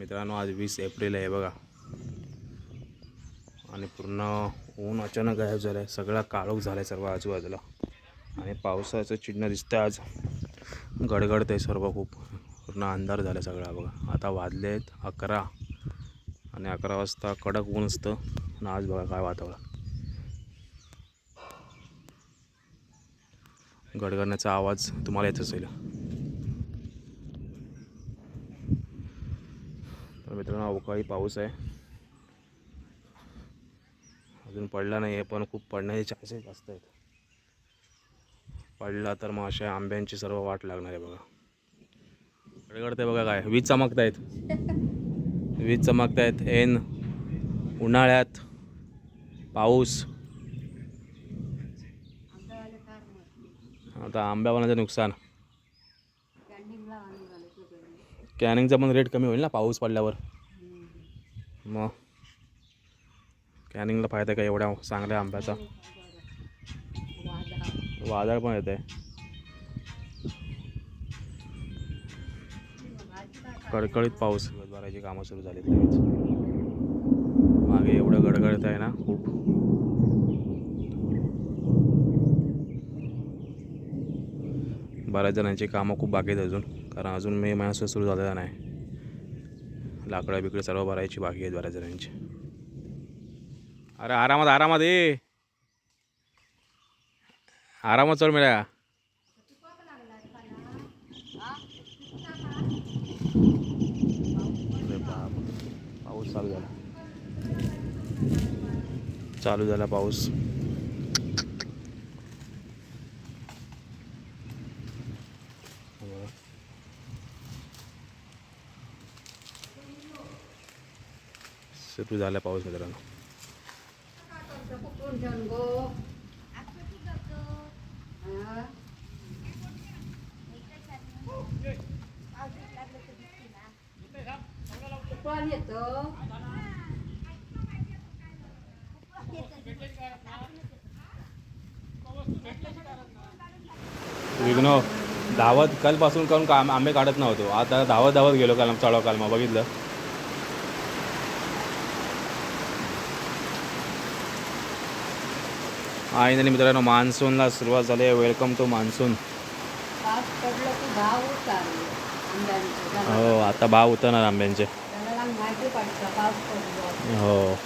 मित्रांनो आज वीस एप्रिल आहे बघा. आणि पूर्ण ऊन अचानक गायब झालं आहे सगळा काळोख झाला आहे सर्व आजूबाजूला. आणि पावसाचं चिन्ह दिसतं आज. गडगडतं आहे सर्व खूप. पूर्ण अंधार झाला सगळा बघा. आता वाजले आहेत अकरा. आणि अकरा वाजता कडक ऊन असतं. आणि आज बघा काय वातावरण. गडगडण्याचा आवाज तुम्हाला येत असेल मित्रांनो अवकाळी पाऊस आहे. अजून पडला नाही आहे पण खूप पडण्याचे चान्सेस जास्त आहेत. पडला तर मग अशा आंब्यांची सर्व वाट लागणार आहे बघा. गडगडते बघा काय. वीज चमकत आहेत वीज चमकत आहेत ऐन उन्हाळ्यात पाऊस. आता आंब्यावानाचं नुकसान. कॅनिंगचा पण रेट कमी होईल ना पाऊस पडल्यावर? मग कॅनिंगला फायदा का एवढ्या चांगल्या आंब्याचा? वादळ पण येत आहे कडकडीत पाऊस. भरायची कामं सुरू झाली लगेच. मागे एवढं गडगडत आहे ना खूप. बऱ्याच जणांची कामं खूप बाकी आहेत अजून. कारण अजून मे महिना सुरू झालेला नाही. लाकडं बिकडं सर्व भरायची बाकी आहेत बऱ्याच जणांची अरे आरामात आरामात ये. आरामात चल मिळा. पाऊस चालू झाला. चालू झाला पाऊस. सुरू झाला पाऊस मित्रांनो. पण येतो विघ्न धावत कालपासून करून काम आंबे काढत नव्हतो. आता धावत धावत गेलो काल चढाव काल मग बघितलं. आणि आणि मित्रांनो मान्सूनला सुरुवात झाली आहे. Welcome to monsoon. हो आता भाव उतरणार आंब्यांचे. हो.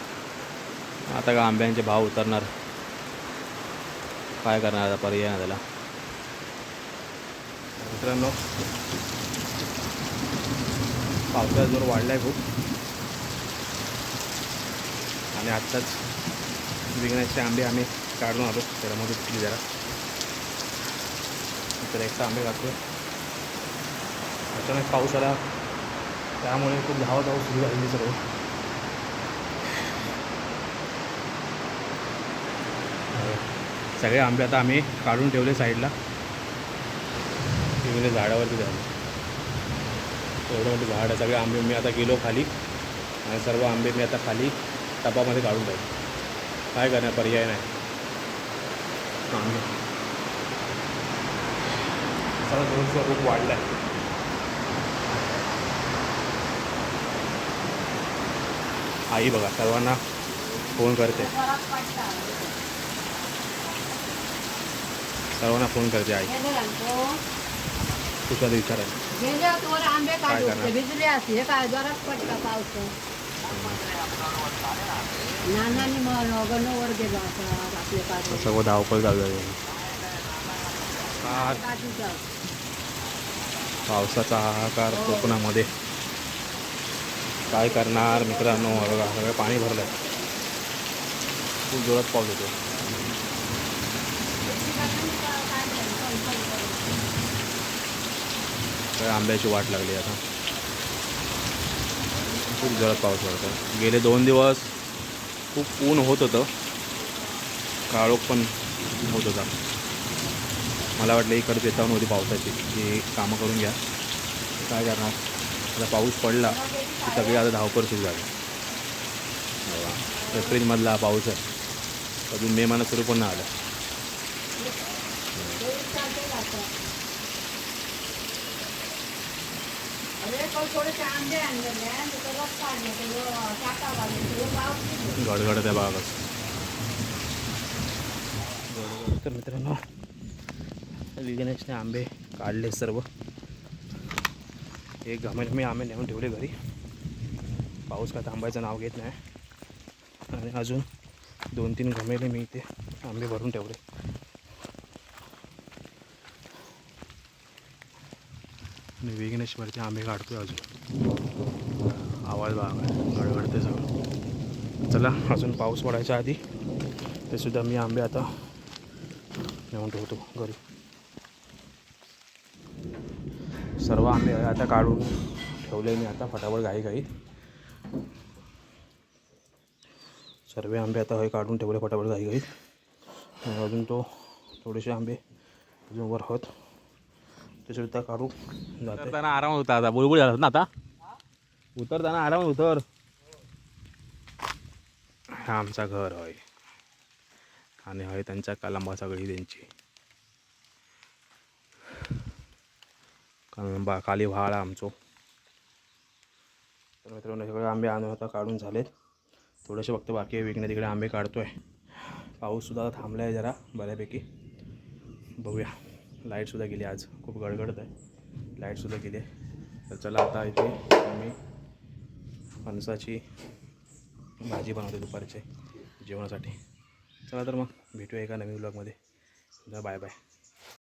आता का आंब्यांचे भाव उतरणार? काय करणार आता पर्याय नाही त्याला? मित्रांनो पावसाचा जोर वाढला आहे खूप. आणि आत्ताच विकण्याचे आंबे आम्ही काढून आलो. त्याला मदत केली जरा. तर एकदा आंबे घातलो. अचानक पाऊस आला. त्यामुळे खूप धाव धाव सुरू झालेली सर्व सगळे आंबे आता आम्ही काढून ठेवले साईडला. वेगवेगळे झाडावरती झाले एवढं मोठे झाड. आहे सगळे आंबे मी आता गेलो खाली. आणि सर्व आंबे मी आता खाली टपामध्ये काढून ठेवले काय करणार? पर्याय नाही. आंबे सगळं जोर खूप वाढला आहे आई बघा सर्वांना फोन करते सर्वांना फोन करते आई तू कधी विचारायला गेले तोवर आंबे काढू करणार? हे नानानी मग गेलो आपले सर्व धावपळ चालू आहे हा पावसाचा हाहाकार कोकणामध्ये. काय करणार मित्रांनो? हे बघा सगळं पाणी भरलं आहे खूप जोरात पाऊस येतो आंब्याची वाट लागली आता. खूप जोरात पाऊस पडतो. गेले दोन दिवस खूप ऊन होत होतं. काळोख पण होत होता. मला वाटलं इकडे चेतावणी होती पावसाची. की कामं करून घ्या. काय करणार? आता पाऊस पडला की सगळी आता धावपळ सुरू झाली. एप्रिलमधला हा पाऊस आहे. अजून मे महिना सुरू पण नाही आला अरे पण थोडेसे आंबे आणलेले आहे त्याचं रस काढलं त्याचं टाका घालून सगळं पाव गडगडत आहे बागच तर मित्रांनो गणेशने आंबे काढले सर्व. एक घमेल मी आंबे नेऊन ठेवले घरी. पाऊस का थांबायचं नाव घेत नाही. आणि अजून दोन तीन घमेले मी इथे आंबे भरून ठेवले. आणि विघ्नेश्वरचे आंबे काढतोय अजून. आवाज बाग गडगडते सगळं. चला अजून पाऊस पडायच्या आधी ते सुद्धा मी आंबे आता नेऊन ठेवतो घरी. सर्व आंबे आता काढून ठेवले मी आता फटाफट घाई घाईत सर्व आंबे आता हे काढून ठेवले फटाफट घाई घाईत अजून तो थोडेसे आंबे अजून वर होत. ते सुद्धा काढू. उतरताना आराम होता आता. बुळबुळ झाला ना आता? उतरताना आराम उतर. हा आमचा घर होय. आणि हय त्यांच्या कलंबा सगळी त्यांची. कलंबा खाली व्हाळा आमचो. तर मित्रांनो सगळे आंबे आणून आता काढून झालेत. थोडेसे फक्त बाकी विकणे तिकडे आंबे काढतोय. पाऊससुद्धा थांबला आहे जरा बऱ्यापैकी. बघूया. लाईटसुद्धा गेली आज. खूप गडगडत आहे. लाईटसुद्धा गेली आहे. तर चला आता इथे आम्ही फणसाची भाजी बनवते दुपारचे जेवणासाठी. चला तर मग भेटूया एका नवीन ब्लॉगमध्ये बाय बाय